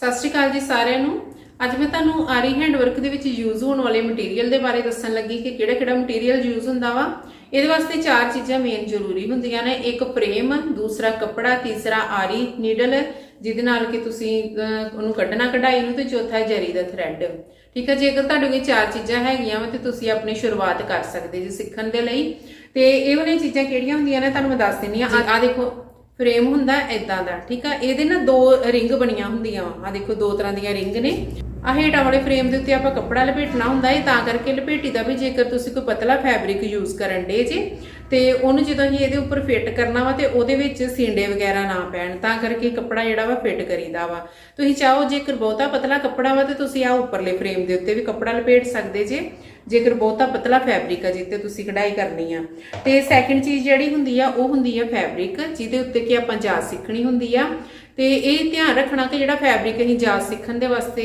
ਸਤਿ ਸ਼੍ਰੀ ਅਕਾਲ ਜੀ ਸਾਰਿਆਂ ਨੂੰ। ਅੱਜ ਮੈਂ ਤੁਹਾਨੂੰ ਆਰੀ ਹੈਂਡ ਵਰਕ ਦੇ ਵਿੱਚ ਯੂਜ਼ ਹੋਣ ਵਾਲੇ ਮਟੀਰੀਅਲ ਦੇ ਬਾਰੇ ਦੱਸਣ ਲੱਗੀ ਕਿ ਕਿਹੜਾ ਕਿਹੜਾ ਮਟੀਰੀਅਲ ਯੂਜ਼ ਹੁੰਦਾ ਵਾ। ਇਹਦੇ ਵਾਸਤੇ ਚਾਰ ਚੀਜ਼ਾਂ ਮੇਨ ਜ਼ਰੂਰੀ ਹੁੰਦੀਆਂ ਨੇ। ਇੱਕ ਫਰੇਮ ਦੂਸਰਾ ਕੱਪੜਾ, ਤੀਸਰਾ ਆਰੀ ਨੀਡਲ ਜਿਹਦੇ ਨਾਲ ਕਿ ਤੁਸੀਂ ਉਹਨੂੰ ਕੱਢਣਾ ਕਢਾਈ ਨੂੰ ਤੇ ਚੌਥਾ ਜਰੀ ਦਾ ਥਰੈਡ ਠੀਕ ਹੈ ਜੇਕਰ ਤੁਹਾਡੇ ਕੋਲ ਚਾਰ ਚੀਜ਼ਾਂ ਹੈਗੀਆਂ ਵਾ ਤੇ ਤੁਸੀਂ ਆਪਣੀ ਸ਼ੁਰੂਆਤ ਕਰ ਸਕਦੇ ਜੀ ਸਿੱਖਣ ਦੇ ਲਈ। ਤੇ ਇਹ ਵਾਲੀਆਂ ਚੀਜ਼ਾਂ ਕਿਹੜੀਆਂ ਹੁੰਦੀਆਂ ਨੇ? ਤੁਹਾਨੂੰ ਮੈਂ ਦੱਸ ਦਿੰਨੀ ਆ ਆ ਦੇਖੋ ਫਰੇਮ ਹੁੰਦਾ ਇਦਾਂ ਦਾ, ਠੀਕ ਆ? ਇਹਦੇ ਨਾਲ ਦੋ ਰਿੰਗ ਬਣੀਆਂ ਹੁੰਦੀਆਂ ਆ ਦੇਖੋ, ਦੋ ਤਰ੍ਹਾਂ ਦੀਆਂ ਰਿੰਗ ਨੇ। ਆ ਹੇਠਾਂ ਵਾਲੇ ਫਰੇਮ ਦੇ ਉੱਤੇ ਆਪਾਂ ਕੱਪੜਾ ਲਪੇਟਣਾ ਹੁੰਦਾ ਹੈ ਤਾਂ ਕਰਕੇ ਲਪੇਟੀ ਦਾ ਵੀ ਜੇਕਰ ਤੁਸੀਂ ਕੋਈ ਪਤਲਾ ਫੈਬਰਿਕ ਯੂਜ਼ ਕਰਨ ਦੇ ਜੇ, ਤੇ ਉਹਨੂੰ ਜਦੋਂ ਅਸੀਂ ਇਹਦੇ ਉੱਪਰ ਫਿੱਟ ਕਰਨਾ ਵਾ ਤੇ ਉਹਦੇ ਵਿੱਚ ਸਿੰਡੇ ਵਗੈਰਾ ਨਾ ਪੈਣ, ਤਾਂ ਕਰਕੇ ਕੱਪੜਾ ਜਿਹੜਾ ਵਾ ਫਿੱਟ ਕਰੀਦਾ ਵਾ। ਤੁਸੀਂ ਚਾਹੋ ਜੇਕਰ ਬਹੁਤਾ ਪਤਲਾ ਕੱਪੜਾ ਵਾ ਤੇ ਤੁਸੀਂ ਆ ਉੱਪਰਲੇ ਫਰੇਮ ਦੇ ਉੱਤੇ ਵੀ ਕੱਪੜਾ ਲਪੇਟ ਸਕਦੇ ਜੇ। ਜੇਕਰ ਬਹੁਤਾ ਪਤਲਾ ਫੈਬਰਿਕ ਆ ਜਿੱਤੇ ਤੁਸੀਂ ਕਢਾਈ ਕਰਨੀ ਆ। ਤੇ ਸੈਕਿੰਡ ਚੀਜ਼ ਜਿਹੜੀ ਹੁੰਦੀ ਆ, ਉਹ ਹੁੰਦੀ ਆ ਫੈਬਰਿਕ ਜਿਹਦੇ ਉੱਤੇ ਕਿ ਆਪਾਂ ਜਾਚ ਸਿੱਖਣੀ ਹੁੰਦੀ ਆ। ਤੇ ਇਹ ਧਿਆਨ ਰੱਖਣਾ ਕਿ ਜਿਹੜਾ ਫੈਬਰਿਕ ਅਸੀਂ ਜਾਚ ਸਿੱਖਣ ਦੇ ਵਾਸਤੇ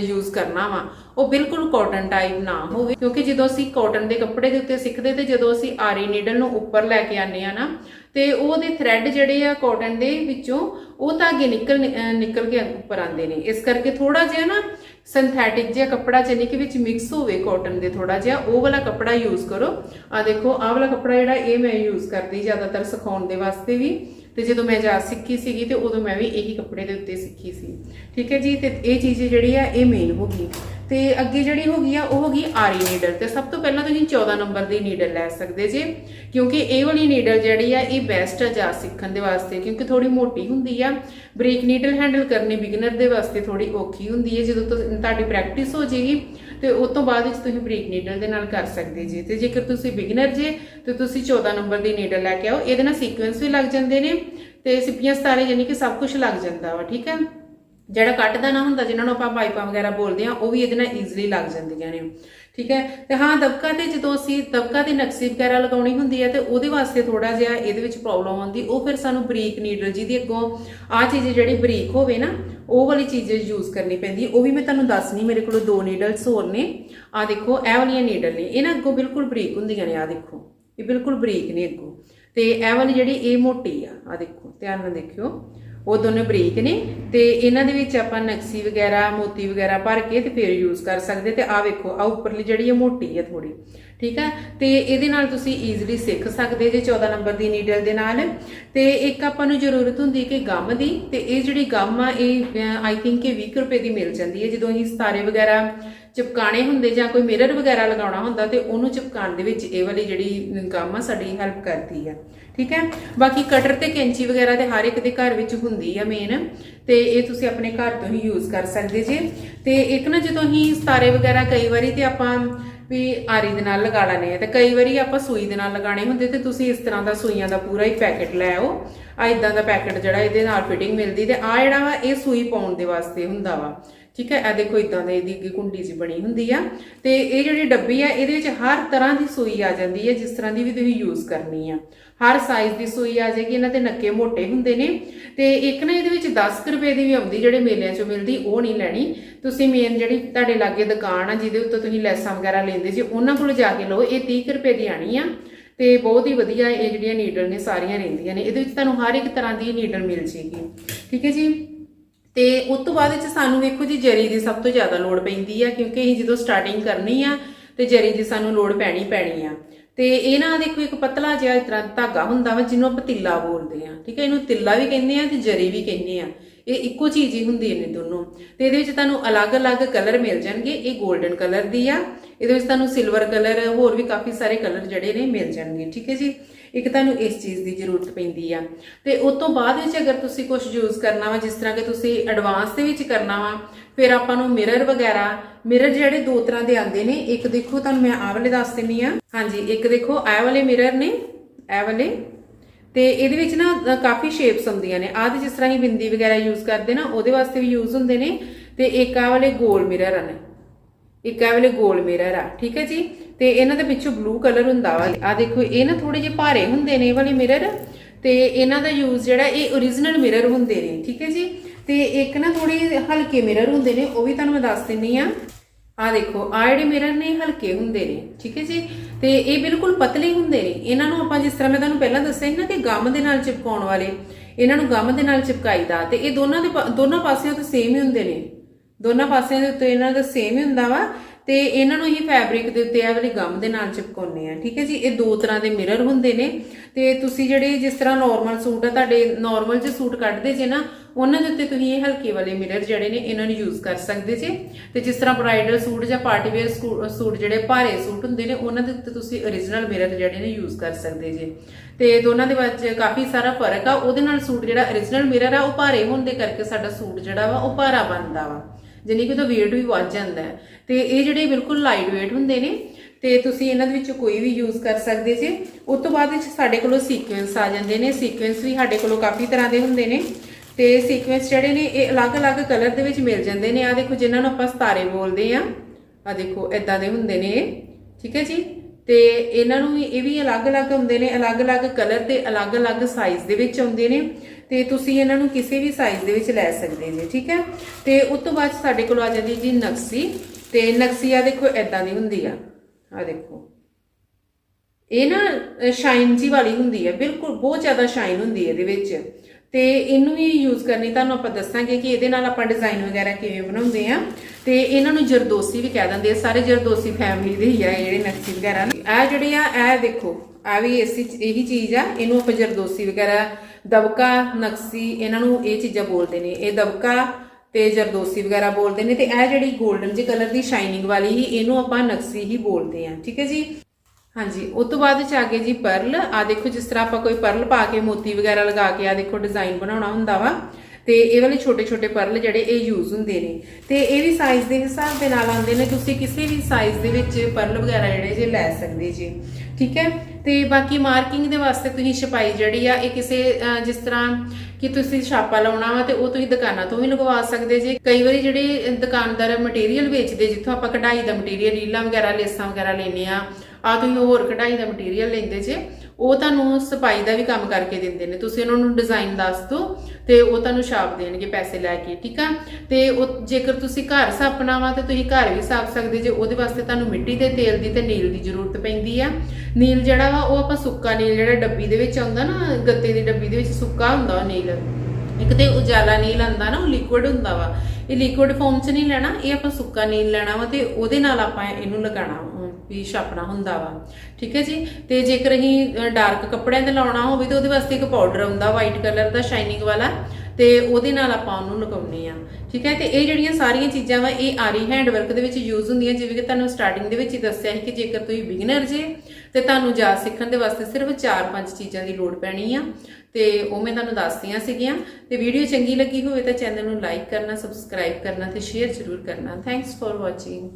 ਯੂਜ਼ ਕਰਨਾ ਵਾ, ਉਹ ਬਿਲਕੁਲ ਕਾਟਨ ਟਾਈਪ ਨਾ ਹੋਵੇ। ਕਿਉਂਕਿ ਜਦੋਂ ਅਸੀਂ ਕਾਟਨ ਦੇ ਕੱਪੜੇ ਦੇ ਉੱਤੇ ਸਿੱਖਦੇ ਤੇ ਜਦੋਂ ਅਸੀਂ ਆਰੀ ਨੀਡਲ ਨੂੰ ਉੱਪਰ ਲੈ ਕੇ ਆਨੇ ਆ ਨਾ, ਤੇ ਉਹਦੇ ਥ੍ਰੈਡ ਜਿਹੜੇ ਆ ਕਾਟਨ ਦੇ ਵਿੱਚੋਂ, ਉਹ ਤਾਂ ਅੱਗੇ ਨਿਕਲ ਨਿਕਲ ਕੇ ਉੱਪਰ ਆਉਂਦੇ ਨੇ। ਇਸ ਕਰਕੇ ਥੋੜਾ ਜਿਹਾ ਨਾ ਸਿੰਥੈਟਿਕ ਜਿਹਾ ਕੱਪੜਾ ਚੰਨੀ ਕਿ ਵਿੱਚ ਮਿਕਸ ਹੋਵੇ ਕਾਟਨ ਦੇ ਥੋੜਾ ਜਿਹਾ, ਉਹ ਵਾਲਾ ਕੱਪੜਾ ਯੂਜ਼ ਕਰੋ। ਆ ਦੇਖੋ, ਆਹ ਵਾਲਾ ਕੱਪੜਾ ਜਿਹੜਾ ਇਹ ਮੈਂ ਯੂਜ਼ ਕਰਦੀ ਜ਼ਿਆਦਾਤਰ ਸਿਖਾਉਣ ਦੇ ਵਾਸਤੇ ਵੀ। ਤੇ ਜਦੋਂ ਮੈਂ ਜਾ ਸਿੱਖੀ ਸੀਗੀ ਤੇ ਉਦੋਂ ਮੈਂ ਵੀ ਇਹੀ ਕੱਪੜੇ ਦੇ ਉੱਤੇ ਸਿੱਖੀ ਸੀ। ਠੀਕ ਹੈ ਜੀ? ਤੇ ਇਹ ਚੀਜ਼ ਜਿਹੜੀ ਆ, ਇਹ ਮੇਨ ਹੋ ਗਈ। ਤੇ ਅੱਗੇ ਜਿਹੜੀ ਹੋ ਗਈ ਆ, ਉਹ ਹੋ ਗਈ ਆਰੀ ਨੀਡਲ ਤੇ ਸਭ ਤੋਂ ਪਹਿਲਾਂ ਤੁਸੀਂ 14 ਨੰਬਰ ਦੀ ਨੀਡਲ ਲੈ ਸਕਦੇ ਜੇ, ਕਿਉਂਕਿ ਇਹ ਵਾਲੀ ਨੀਡਲ ਜਿਹੜੀ ਆ, ਇਹ ਬੈਸਟ ਆ ਜਾ ਸਿੱਖਣ ਦੇ ਵਾਸਤੇ, ਕਿਉਂਕਿ ਥੋੜੀ ਮੋਟੀ ਹੁੰਦੀ ਆ। ਬਰੀਕ ਨੀਡਲ ਹੈਂਡਲ ਕਰਨੀ ਬਿਗਨਰ ਦੇ ਵਾਸਤੇ ਥੋੜੀ ਔਖੀ ਹੁੰਦੀ ਹੈ, ਜਦੋਂ ਤੋਂ ਤੁਹਾਡੀ ਪ੍ਰੈਕਟਿਸ ਹੋ ਜਾਏਗੀ ਤੇ ਉਸ ਤੋਂ ਬਾਅਦ ਵਿੱਚ ਤੁਸੀਂ ਬਰੀਕ ਨੀਡਲ ਦੇ ਨਾਲ ਕਰ ਸਕਦੇ ਜੀ। ਤੇ ਜੇਕਰ ਤੁਸੀਂ ਬਿਗਨਰ ਜੇ, ਤੇ ਤੁਸੀਂ 14 ਨੰਬਰ ਦੀ ਨੀਡਲ ਲੈ ਕੇ ਆਓ, ਇਹਦੇ ਨਾਲ ਸੀਕੁਐਂਸ ਵੀ ਲੱਗ ਜਾਂਦੇ ਨੇ, ਤੇ ਸਿੱਪੀਆਂ ਸਤਾਰੇ ਯਾਨੀ ਕਿ ਸਭ ਕੁਝ ਲੱਗ ਜਾਂਦਾ ਵਾ, ਠੀਕ ਹੈ ਜਿਹੜਾ ਕੱਟਦਾ ਨਾ ਹੁੰਦਾ, ਜਿਨ੍ਹਾਂ ਨੂੰ ਆਪਾਂ ਪਾਈਪਾਂ ਵਗੈਰਾ ਬੋਲਦੇ ਆ ਉਹ ਵੀ ਇਹਦੇ ਨਾਲ ਈਜ਼ੀਲੀ ਲੱਗ ਜਾਂਦੀਆਂ ਨੇ। ਠੀਕ ਹੈ? ਤੇ ਹਾਂ, ਦਬਕਾ ਤੇ ਜਦੋਂ ਅਸੀਂ ਦਬਕਾ ਤੇ ਨਕਸ਼ੀ ਵਗੈਰਾ ਲਗਾਉਣੀ ਹੁੰਦੀ ਹੈ, ਤੇ ਉਹਦੇ ਵਾਸਤੇ ਥੋੜਾ ਜਿਹਾ ਇਹਦੇ ਵਿੱਚ ਪ੍ਰੋਬਲਮ ਆਉਂਦੀ, ਉਹ ਫਿਰ ਸਾਨੂੰ ਬਰੀਕ ਨੀਡਲ ਜਿਹਦੀ ਅੱਗੋਂ ਆ ਚੀਜ਼ ਜਿਹੜੀ ਬਰੀਕ ਹੋਵੇ ਨਾ, ਉਹ ਵਾਲੀ ਚੀਜ਼ ਯੂਜ਼ ਕਰਨੀ ਪੈਂਦੀ ਉਹ ਵੀ ਮੈਂ ਤੁਹਾਨੂੰ ਦੱਸਣੀ ਮੇਰੇ ਕੋਲ ਦੋ ਨੀਡਲਸ ਹੋਰ ਨੇ। ਆ ਦੇਖੋ, ਇਹ ਵਾਲੀਆਂ ਨੀਡਲ ਨੇ। ਇਹ ਨਾ ਅੱਗੋਂ ਬਿਲਕੁਲ ਬਰੀਕ ਹੁੰਦੀਆਂ ਨੇ ਆ ਦੇਖੋ। ਇਹ ਬਿਲਕੁਲ ਬਰੀਕ ਨੇ ਅੱਗੋਂ। ਤੇ ਇਹ ਵਾਲੀ ਜਿਹੜੀ ਇਹ ਮੋਟੀ ਆ ਆ ਦੇਖੋ, ਧਿਆਨ ਨਾਲ ਦੇਖਿਓ। ਉਹ ਦੋਨੇ ਬਰੀਕ ਨੇ ਤੇ ਇਹਨਾਂ ਦੇ ਵਿੱਚ ਆਪਾਂ ਨਕਸ਼ੀ ਵਗੈਰਾ, ਮੋਤੀ ਵਗੈਰਾ ਭਰ ਕੇ ਤੇ ਫਿਰ ਯੂਜ਼ ਕਰ ਸਕਦੇ ਤੇ ਆ ਵੇਖੋ ਆ ਉੱਪਰਲੀ ਜਿਹੜੀ ਹੈ ਮੋਟੀ ਹੈ ਥੋੜੀ ਠੀਕ ਹੈ ਤੇ ਇਹਦੇ ਨਾਲ ਤੁਸੀਂ ਈਜ਼ੀਲੀ ਸਿੱਖ ਸਕਦੇ ਜੇ 14 ਨੰਬਰ ਦੀ ਨੀਡਲ ਦੇ ਨਾਲ। ਤੇ ਇੱਕ ਆਪਾਂ ਨੂੰ ਜ਼ਰੂਰਤ ਹੁੰਦੀ ਕਿ ਗਮ ਦੀ, ਤੇ ਇਹ ਜਿਹੜੀ ਗਮ ਆ, ਇਹ ਆਈ ਥਿੰਕ ਕਿ 20 ਰੁਪਏ ਦੀ ਮਿਲ ਜਾਂਦੀ ਹੈ ਜਦੋਂ ਅਸੀਂ ਸਤਾਰੇ ਵਗੈਰਾ ਚਿਪਕਾਣੇ ਹੁੰਦੇ ਜਾਂ ਕੋਈ ਮਿਰਰ ਵਗੈਰਾ ਲਗਾਉਣਾ ਹੁੰਦਾ ਤੇ ਉਹਨੂੰ ਚਿਪਕਾਉਣ ਦੇ ਵਿੱਚ ਇਹ ਵਾਲੀ ਜਿਹੜੀ ਕੰਮ ਆ ਸਾਡੀ ਹੈਲਪ ਕਰਦੀ ਆ। ਠੀਕ ਹੈ? ਬਾਕੀ ਕਟਰ ਤੇ ਕੈਂਚੀ ਵਗੈਰਾ ਤੇ ਹਰ ਇੱਕ ਦੇ ਘਰ ਵਿੱਚ ਹੁੰਦੀ ਆ ਮੇਨ ਤੇ ਇਹ ਤੁਸੀਂ ਆਪਣੇ ਘਰ ਤੋਂ ਹੀ ਯੂਜ਼ ਕਰ ਸਕਦੇ ਜੇ। ਤੇ ਇੱਕ ਨਾ ਜਦੋਂ ਅਸੀਂ ਸਤਾਰੇ ਵਗੈਰਾ ਕਈ ਵਾਰੀ ਤੇ ਆਪਾਂ ਵੀ ਆਰੀ ਦੇ ਨਾਲ ਲਗਾ ਲੈਣੇ ਆ ਤੇ ਕਈ ਵਾਰੀ ਆਪਾਂ ਸੂਈ ਦੇ ਨਾਲ ਲਗਾਣੇ ਹੁੰਦੇ ਤੇ ਤੁਸੀਂ ਇਸ ਤਰ੍ਹਾਂ ਦਾ ਸੂਈਆਂ ਦਾ ਪੂਰਾ ਹੀ ਪੈਕੇਟ ਲੈ ਆਓ। ਆ ਇਦਾਂ ਦਾ ਪੈਕੇਟ ਜਿਹੜਾ ਇਹਦੇ ਨਾਲ ਫਿਟਿੰਗ ਮਿਲਦੀ ਤੇ ਆ ਜਿਹੜਾ ਵਾ ਇਹ ਸੂਈ ਪਾਉਣ ਦੇ ਵਾਸਤੇ ਹੁੰਦਾ ਵਾ। ਠੀਕ ਹੈ? ਇਹ ਦੇਖੋ ਇਦਾਂ ਦੇ ਇਹਦੀ ਕੁੰਡੀ ਜੀ ਬਣੀ ਹੁੰਦੀ ਆ। ਤੇ ਇਹ ਜਿਹੜੀ ਡੱਬੀ ਆ, ਇਹਦੇ ਵਿੱਚ ਹਰ ਤਰ੍ਹਾਂ ਦੀ ਸੂਈ ਆ ਜਾਂਦੀ ਹੈ ਜਿਸ ਤਰ੍ਹਾਂ ਦੀ ਵੀ ਤੁਸੀਂ ਯੂਜ਼ ਕਰਨੀ ਆ। ਹਰ ਸਾਈਜ਼ ਦੀ ਸੂਈ ਆ ਜਾਏਗੀ ਇਹਨਾਂ ਦੇ ਨੱਕੇ ਮੋਟੇ ਹੁੰਦੇ ਨੇ। ਤੇ ਇੱਕ ਨਾ ਇਹਦੇ ਵਿੱਚ 10 ਰੁਪਏ ਦੀ ਵੀ ਆਉਂਦੀ, ਜਿਹੜੇ ਮੇਲਿਆਂ 'ਚੋਂ ਮਿਲਦੀ, ਉਹ ਨਹੀਂ ਲੈਣੀ। ਤੁਸੀਂ ਮੇਨ ਜਿਹੜੀ ਤੁਹਾਡੇ ਲਾਗੇ ਦੁਕਾਨ ਆ, ਜਿਹਦੇ ਉੱਤੇ ਤੁਸੀਂ ਲੈਸਾਂ ਵਗੈਰਾ ਲੈਂਦੇ ਜੀ, ਉਹਨਾਂ ਕੋਲ ਜਾ ਕੇ ਲਓ, ਇਹ 30 ਰੁਪਏ ਦੀ ਆਣੀ ਆ। ਤੇ ਬਹੁਤ ਹੀ ਵਧੀਆ ਇਹ ਜਿਹੜੀਆਂ ਨੀਡਲ ਨੇ, ਸਾਰੀਆਂ ਰਹਿੰਦੀਆਂ ਨੇ। ਇਹਦੇ ਵਿੱਚ ਤੁਹਾਨੂੰ ਹਰ ਇੱਕ ਤਰ੍ਹਾਂ ਦੀ ਨੀਡਲ ਮਿਲ ਜੇਗੀ। ਠੀਕ ਹੈ ਜੀ? ਤੇ ਉਸ ਤੋਂ ਬਾਅਦ ਵਿੱਚ ਸਾਨੂੰ ਵੇਖੋ ਜੀ ਜਰੀ ਦੀ ਸਭ ਤੋਂ ਜ਼ਿਆਦਾ ਲੋੜ ਪੈਂਦੀ ਆ, ਕਿਉਂਕਿ ਅਸੀਂ ਜਦੋਂ ਸਟਾਰਟਿੰਗ ਕਰਨੀ ਆ ਤੇ ਜਰੀ ਦੀ ਸਾਨੂੰ ਲੋੜ ਪੈਣੀ ਪੈਣੀ ਆ। ਤੇ ਇਹ ਨਾ ਦੇਖੋ ਇੱਕ ਪਤਲਾ ਜਿਹਾ ਇਸ ਤਰ੍ਹਾਂ ਧਾਗਾ ਹੁੰਦਾ ਵਾ ਜਿਹਨੂੰ ਆਪਾਂ ਤਿੱਲਾ ਬੋਲਦੇ ਆ, ਠੀਕ ਹੈ ਇਹਨੂੰ ਤਿੱਲਾ ਵੀ ਕਹਿੰਦੇ ਆ ਤੇ ਜਰੀ ਵੀ ਕਹਿੰਦੇ ਆ। ਇਹ ਇੱਕੋ ਚੀਜ਼ ਹੀ ਹੁੰਦੀ ਨੇ ਦੋਨੋਂ। ਤੇ ਇਹਦੇ ਵਿੱਚ ਤੁਹਾਨੂੰ ਅਲੱਗ-ਅਲੱਗ ਕਲਰ ਮਿਲ ਜਾਣਗੇ, ਇਹ 골ਡਨ ਕਲਰ ਦੀ ਆ ਇਹਦੇ ਵਿੱਚ ਤੁਹਾਨੂੰ ਸਿਲਵਰ ਕਲਰ ਹੋਰ ਵੀ ਕਾਫੀ ਸਾਰੇ ਕਲਰ ਜਿਹੜੇ ਨੇ ਮਿਲ ਜਾਣਗੇ, ਠੀਕ ਹੈ ਜੀ? ਇੱਕ ਤੁਹਾਨੂੰ ਇਸ ਚੀਜ਼ ਦੀ ਜ਼ਰੂਰਤ ਪੈਂਦੀ ਆ। ਤੇ ਉਸ ਤੋਂ ਬਾਅਦ ਵਿੱਚ ਅਗਰ ਤੁਸੀਂ ਕੁਝ ਯੂਜ਼ ਕਰਨਾ ਵਾ, ਜਿਸ ਤਰ੍ਹਾਂ ਕਿ ਤੁਸੀਂ ਐਡਵਾਂਸ ਦੇ ਵਿੱਚ ਕਰਨਾ ਵਾ, ਫਿਰ ਆਪਾਂ ਨੂੰ ਮਿਰਰ ਵਗੈਰਾ ਮਿਰਰ ਜਿਹੜੇ ਦੋ ਤਰ੍ਹਾਂ ਦੇ ਆਉਂਦੇ ਨੇ, ਇੱਕ ਦੇਖੋ ਤੁਹਾਨੂੰ ਮੈਂ ਆਹ ਵਾਲੇ ਦੱਸ ਦਿੰਨੀ ਆ। ਹਾਂਜੀ, ਇੱਕ ਦੇਖੋ ਇਹ ਵਾਲੇ ਮਿਰਰ ਨੇ ਇਹ ਵਾਲੇ। ਤੇ ਇਹਦੇ ਵਿੱਚ ਨਾ ਕਾਫੀ ਸ਼ੇਪਸ ਹੁੰਦੀਆਂ ਨੇ। ਆਹ ਤੇ ਜਿਸ ਤਰ੍ਹਾਂ ਹੀ ਬਿੰਦੀ ਵਗੈਰਾ ਯੂਜ਼ ਕਰਦੇ ਨਾ, ਉਹਦੇ ਵਾਸਤੇ ਵੀ ਯੂਜ਼ ਹੁੰਦੇ ਨੇ। ਤੇ ਇੱਕ ਆਹ ਵਾਲੇ ਗੋਲ ਮਿਰਰ ਹਨ ਇੱਕ ਇਹ ਵਾਲੇ ਗੋਲ ਮਿਰਰ ਆ ਠੀਕ ਹੈ ਜੀ? ਤੇ ਇਹਨਾਂ ਦੇ ਪਿੱਛੋਂ ਬਲੂ ਕਲਰ ਹੁੰਦਾ ਵਾ। ਆ ਦੇਖੋ, ਇਹ ਨਾ ਥੋੜੇ ਜਿਹੇ ਭਾਰੇ ਹੁੰਦੇ ਨੇ ਇਹ ਵਾਲੇ ਮਿਰਰ ਤੇ ਇਹਨਾਂ ਦਾ ਯੂਜ਼ ਜਿਹੜਾ ਇਹ origignal ਮਿਰਰ ਹੁੰਦੇ ਨੇ, ਠੀਕ ਹੈ ਜੀ? ਤੇ ਇੱਕ ਨਾ ਥੋੜੇ ਹਲਕੇ ਮਿਰਰ ਹੁੰਦੇ ਨੇ, ਉਹ ਵੀ ਤੁਹਾਨੂੰ ਮੈਂ ਦੱਸ ਦਿੰਨੀ ਆ। ਆ ਦੇਖੋ ਆ ਜਿਹੜੇ ਮਿਰਰ ਨੇ ਹਲਕੇ ਹੁੰਦੇ ਨੇ, ਠੀਕ ਹੈ ਜੀ? ਤੇ ਇਹ ਬਿਲਕੁਲ ਪਤਲੇ ਹੁੰਦੇ ਨੇ। ਇਹਨਾਂ ਨੂੰ ਆਪਾਂ ਜਿਸ ਤਰ੍ਹਾਂ ਮੈਂ ਤੁਹਾਨੂੰ ਪਹਿਲਾਂ ਦੱਸਿਆ ਸੀ ਨਾ ਕਿ ਗਮ ਦੇ ਨਾਲ ਚਿਪਕਾਉਣ ਵਾਲੇ, ਇਹਨਾਂ ਨੂੰ ਗਮ ਦੇ ਨਾਲ ਚਿਪਕਾਈਦਾ ਤੇ ਇਹ ਦੋਨਾਂ ਦੇ ਪਾ- ਦੋਨਾਂ ਪਾਸਿਆਂ ਤੋਂ ਸੇਮ ਹੀ ਹੁੰਦੇ ਨੇ। ਦੋਨਾਂ ਪਾਸਿਆਂ ਦੇ ਉੱਤੇ ਇਹਨਾਂ ਦਾ ਸੇਮ ਹੀ ਹੁੰਦਾ ਵਾ ਤੇ ਇਹਨਾਂ ਨੂੰ ਹੀ ਫੈਬਰਿਕ ਦੇ ਉੱਤੇ ਆ ਵਾਲੀ ਗਮ ਦੇ ਨਾਲ ਚਿਪਕਾਉਣੇ ਆ ਠੀਕ ਹੈ ਜੀ? ਇਹ ਦੋ ਤਰ੍ਹਾਂ ਦੇ ਮਿਰਰ ਹੁੰਦੇ ਨੇ ਤੇ ਤੁਸੀਂ ਜਿਹੜੇ ਜਿਸ ਤਰ੍ਹਾਂ ਨਾਰਮਲ ਸੂਟ ਆ, ਤੁਹਾਡੇ ਨਾਰਮਲ ਜੇ ਸੂਟ ਕੱਢਦੇ ਜੇ ਨਾ, ਉਹਨਾਂ ਦੇ ਉੱਤੇ ਤੁਸੀਂ ਇਹ ਹਲਕੇ ਵਾਲੇ ਮਿਰਰ ਜਿਹੜੇ ਨੇ ਇਹਨਾਂ ਨੂੰ ਯੂਜ਼ ਕਰ ਸਕਦੇ ਜੇ। ਤੇ ਜਿਸ ਤਰ੍ਹਾਂ ਬ੍ਰਾਈਡਲ ਸੂਟ ਜਾਂ ਪਾਰਟੀ ਵੇਅਰ ਸੂਟ ਜਿਹੜੇ ਭਾਰੇ ਸੂਟ ਹੁੰਦੇ ਨੇ, ਉਹਨਾਂ ਦੇ ਉੱਤੇ ਤੁਸੀਂ origignal ਮਿਰਰ ਜਿਹੜੇ ਨੇ ਯੂਜ਼ ਕਰ ਸਕਦੇ ਜੇ। ਤੇ ਦੋਨਾਂ ਦੇ ਵਿੱਚ ਕਾਫੀ ਸਾਰਾ ਫ਼ਰਕ ਆ, ਉਹਦੇ ਨਾਲ ਸੂਟ ਜਿਹੜਾ origignal ਮਿਰਰ ਆ, ਉਹ ਭਾਰੇ ਹੋਣ ਦੇ ਕਰਕੇ ਸਾਡਾ ਸੂਟ ਜਿਹੜਾ ਵਾ, ਉਹ ਭਾਰਾ ਬਣਦਾ ਵਾ। ਜਾਣੀ ਕਿ ਉਹਦਾ weight ਵੀ ਵੱਧ ਜਾਂਦਾ ਹੈ। ਤੇ ਇਹ ਜਿਹੜੇ ਬਿਲਕੁਲ ਲਾਈਟ weight ਹੁੰਦੇ ਨੇ, ਤੇ ਤੁਸੀਂ ਇਹਨਾਂ ਦੇ ਵਿੱਚ ਕੋਈ ਵੀ ਯੂਜ਼ ਕਰ ਸਕਦੇ ਜੇ। ਉਸ ਤੋਂ ਬਾਅਦ ਵਿੱਚ ਸਾਡੇ ਕੋਲੋਂ ਸੀਕੁਐਂਸ ਆ ਜਾਂਦੇ ਨੇ। ਸੀਕੁਐਂਸ ਵੀ ਸਾਡੇ ਕੋਲੋਂ ਕਾਫੀ ਤਰ੍ਹਾਂ ਦੇ ਹੁੰਦੇ ਨੇ। ਤੇ ਸੀਕੁਐਂਸ ਜਿਹੜੇ ਨੇ, ਇਹ ਅਲੱਗ-ਅਲੱਗ ਕਲਰ ਦੇ ਵਿੱਚ ਮਿਲ ਜਾਂਦੇ ਨੇ। ਆ ਦੇਖੋ, ਜਿਨ੍ਹਾਂ ਨੂੰ ਆਪਾਂ ਸਤਾਰੇ ਬੋਲਦੇ ਆ ਆ ਦੇਖੋ ਇਦਾਂ ਦੇ ਹੁੰਦੇ ਨੇ ਇਹ। ਠੀਕ ਹੈ ਜੀ? ਤੇ ਇਹਨਾਂ ਨੂੰ ਇਹ ਵੀ ਅਲੱਗ-ਅਲੱਗ ਹੁੰਦੇ ਨੇ। ਅਲੱਗ-ਅਲੱਗ ਕਲਰ ਤੇ ਅਲੱਗ-ਅਲੱਗ ਸਾਈਜ਼ ਦੇ ਵਿੱਚ ਆਉਂਦੇ ਨੇ। ਤੇ ਤੁਸੀਂ ਇਹਨਾਂ ਨੂੰ ਕਿਸੇ ਵੀ ਸਾਈਜ਼ ਦੇ ਵਿੱਚ ਲੈ ਸਕਦੇ ਜੀ, ਠੀਕ ਹੈ? ਤੇ ਉਸ ਤੋਂ ਬਾਅਦ ਸਾਡੇ ਕੋਲ ਆ ਜਾਂਦੀ ਜੀ ਨਕਸੀ ਤੇ ਨਕਸੀ ਆ ਦੇਖੋ ਇਦਾਂ ਦੀ ਹੁੰਦੀ ਆ। ਆ ਦੇਖੋ। ਇਹ ਨਾ ਸ਼ਾਈਨ ਜੀ ਵਾਲੀ ਹੁੰਦੀ ਹੈ ਬਿਲਕੁਲ ਬਹੁਤ ਜ਼ਿਆਦਾ ਸ਼ਾਈਨ ਹੁੰਦੀ ਹੈ ਇਹਦੇ ਵਿੱਚ। ਤੇ ਇਹਨੂੰ ਵੀ ਯੂਜ਼ ਕਰਨੀ, ਤੁਹਾਨੂੰ ਆਪਾਂ ਦੱਸਾਂਗੇ ਕਿ ਇਹਦੇ ਨਾਲ ਆਪਾਂ ਡਿਜ਼ਾਈਨ ਵਗੈਰਾ ਕਿਵੇਂ ਬਣਾਉਂਦੇ ਆ। ਤੇ ਇਹਨਾਂ ਨੂੰ ਜਰਦੋਸੀ ਵੀ ਕਹਿ ਦਿੰਦੇ ਆ। ਸਾਰੇ ਜਰਦੋਸੀ ਫੈਮਿਲੀ ਦੇ ਹੀ ਆ ਜਿਹੜੇ ਨਕਸੀ ਵਗੈਰਾ। ਇਹ ਜਿਹੜੇ ਆ, ਇਹ ਦੇਖੋ। ਆ ਵੀ ਇਸੇ ਇਹੀ ਚੀਜ਼ ਆ, ਇਹਨੂੰ ਆਪਾਂ ਜਰਦੋਸੀ ਵਗੈਰਾ, ਦਬਕਾ, ਨਕਸੀ, ਇਹਨਾਂ ਨੂੰ ਇਹ ਚੀਜ਼ਾਂ ਬੋਲਦੇ ਨੇ। ਇਹ ਦਬਕਾ ਤੇ ਜਰਦੋਸੀ ਵਗੈਰਾ ਬੋਲਦੇ ਨੇ ਤੇ ਇਹ ਜਿਹੜੀ 골ਡਨ ਜਿਹੇ ਕਲਰ ਦੀ ਸ਼ਾਈਨਿੰਗ ਵਾਲੀ ਹੀ, ਇਹਨੂੰ ਆਪਾਂ ਨਕਸੀ ਹੀ ਬੋਲਦੇ ਆ ਠੀਕ ਹੈ ਜੀ? ਹਾਂਜੀ ਉਸ ਤੋਂ ਬਾਅਦ ਚ ਆ ਗਏ ਜੀ ਪਰਲ। ਆ ਦੇਖੋ ਜਿਸ ਤਰ੍ਹਾਂ ਆਪਾਂ ਕੋਈ ਪਰਲ ਪਾ ਕੇ ਮੋਤੀ ਵਗੈਰਾ ਲਗਾ ਕੇ, ਆ ਦੇਖੋ ਡਿਜ਼ਾਈਨ ਬਣਾਉਣਾ ਹੁੰਦਾ ਵਾ। ਤੇ ਇਹ ਵਾਲੇ ਛੋਟੇ ਛੋਟੇ ਪਰਲ ਜਿਹੜੇ ਇਹ ਯੂਜ਼ ਹੁੰਦੇ ਨੇ। ਤੇ ਇਹ ਵੀ ਸਾਈਜ਼ ਦੇ ਹਿਸਾਬ ਦੇ ਨਾਲ ਆਉਂਦੇ ਨੇ। ਤੁਸੀਂ ਕਿਸੇ ਵੀ ਸਾਈਜ਼ ਦੇ ਵਿੱਚ ਪਰਲ ਵਗੈਰਾ ਜਿਹੜੇ ਜੇ ਲੈ ਸਕਦੇ ਜੀ। ਠੀਕ ਹੈ? ਤੇ ਬਾਕੀ ਮਾਰਕਿੰਗ ਦੇ ਵਾਸਤੇ ਤੁਸੀਂ ਛਪਾਈ ਜਿਹੜੀ ਆ, ਇਹ ਕਿਸੇ ਜਿਸ ਤਰ੍ਹਾਂ ਕਿ ਤੁਸੀਂ ਛਾਪਾ ਲਾਉਣਾ ਵਾ ਤੇ ਉਹ ਤੁਸੀਂ ਦੁਕਾਨਾਂ ਤੋਂ ਵੀ ਲਗਵਾ ਸਕਦੇ ਜੇ। ਕਈ ਵਾਰੀ ਜਿਹੜੇ ਦੁਕਾਨਦਾਰ ਮਟੀਰੀਅਲ ਵੇਚਦੇ, ਜਿੱਥੋਂ ਆਪਾਂ ਕਢਾਈ ਦਾ ਮਟੀਰੀਅਲ ਰੀਲਾਂ ਵਗੈਰਾ, ਲੇਸਾਂ ਵਗੈਰਾ ਲੈਨੇ ਆ ਆ ਤੁਸੀਂ ਹੋਰ ਕਢਾਈ ਦਾ ਮਟੀਰੀਅਲ ਲੈਂਦੇ ਜੇ, ਉਹ ਤੁਹਾਨੂੰ ਸਫ਼ਾਈ ਦਾ ਵੀ ਕੰਮ ਕਰਕੇ ਦਿੰਦੇ ਨੇ। ਤੁਸੀਂ ਉਹਨਾਂ ਨੂੰ ਡਿਜ਼ਾਈਨ ਦੱਸ ਦਿਓ ਤੇ ਉਹ ਤੁਹਾਨੂੰ ਛਾਪ ਦੇਣਗੇ ਪੈਸੇ ਲੈ ਕੇ, ਠੀਕ ਆ? ਤੇ ਉਹ ਜੇਕਰ ਤੁਸੀਂ ਘਰ ਸਾਪਣਾ ਵਾ ਤੇ ਤੁਸੀਂ ਘਰ ਵੀ ਸਾਪ ਸਕਦੇ ਜੇ, ਉਹਦੇ ਵਾਸਤੇ ਤੁਹਾਨੂੰ ਮਿੱਟੀ ਦੇ ਤੇਲ ਦੀ ਤੇ ਨੀਲ ਦੀ ਜ਼ਰੂਰਤ ਪੈਂਦੀ ਆ। ਨੀਲ ਜਿਹੜਾ ਵਾ, ਉਹ ਆਪਾਂ ਸੁੱਕਾ ਨੀਲ ਜਿਹੜਾ ਡੱਬੀ ਦੇ ਵਿੱਚ ਆਉਂਦਾ ਨਾ, ਗੱਤੇ ਦੀ ਡੱਬੀ ਦੇ ਵਿੱਚ ਸੁੱਕਾ ਹੁੰਦਾ ਉਹ ਨੀਲ। ਇੱਕ ਤੇ ਉਜਾਲਾ ਨੀਲ ਆਂਦਾ ਨਾ, ਉਹ ਲਿਕੁਇਡ ਹੁੰਦਾ ਵਾ। ਇਹ ਲਿਕੁਇਡ ਫਾਰਮ 'ਚ ਨਹੀਂ ਲੈਣਾ, ਇਹ ਆਪਾਂ ਸੁੱਕਾ ਨੀਲ ਲੈਣਾ ਵਾ ਤੇ ਉਹਦੇ ਨਾਲ ਆਪਾਂ ਇਹਨੂੰ ਲਗਾਉਣਾ ਵੀ ਛਾਪਣਾ ਹੁੰਦਾ ਵਾ। ਠੀਕ ਹੈ ਜੀ? ਤੇ ਜੇਕਰ ਅਸੀਂ ਡਾਰਕ ਕੱਪੜਿਆਂ ਤੇ ਲਾਉਣਾ ਹੋਵੇ ਤੇ ਉਹਦੇ ਵਾਸਤੇ ਇੱਕ ਪਾਊਡਰ ਆਉਂਦਾ ਵਾਈਟ ਕਲਰ ਦਾ ਸ਼ਾਈਨਿੰਗ ਵਾਲਾ, ਤੇ ਉਹਦੇ ਨਾਲ ਆਪਾਂ ਉਹਨੂੰ ਲਗਾਉਣੀ ਆ। ਠੀਕ ਹੈ? ਤੇ ਇਹ ਜਿਹੜੀਆਂ ਸਾਰੀਆਂ ਚੀਜ਼ਾਂ ਵਾ, ਇਹ ਆਰੀ ਹੈਂਡ ਵਰਕ ਦੇ ਵਿੱਚ ਯੂਜ਼ ਹੁੰਦੀਆਂ, ਜਿਵੇਂ ਕਿ ਤੁਹਾਨੂੰ ਸਟਾਰਟਿੰਗ ਦੇ ਵਿੱਚ ਹੀ ਦੱਸਿਆ ਸੀ ਕਿ ਜੇਕਰ ਤੁਸੀਂ ਬਿਗਨਰ ਜੇ, ਤੇ ਤੁਹਾਨੂੰ ਜਾਚ ਸਿੱਖਣ ਦੇ ਵਾਸਤੇ ਸਿਰਫ 4-5 ਚੀਜ਼ਾਂ ਦੀ ਲੋੜ ਪੈਣੀ ਆ। ਤੇ ਉਹ ਮੈਂ ਤੁਹਾਨੂੰ ਦੱਸਦੀਆਂ ਸੀਗੀਆਂ। ਤੇ ਵੀਡੀਓ ਚੰਗੀ ਲੱਗੀ ਹੋਵੇ ਤਾਂ ਚੈਨਲ ਨੂੰ ਲਾਈਕ ਕਰਨਾ, ਸਬਸਕ੍ਰਾਈਬ ਕਰਨਾ ਤੇ ਸ਼ੇਅਰ ਜ਼ਰੂਰ ਕਰਨਾ। Thanks for watching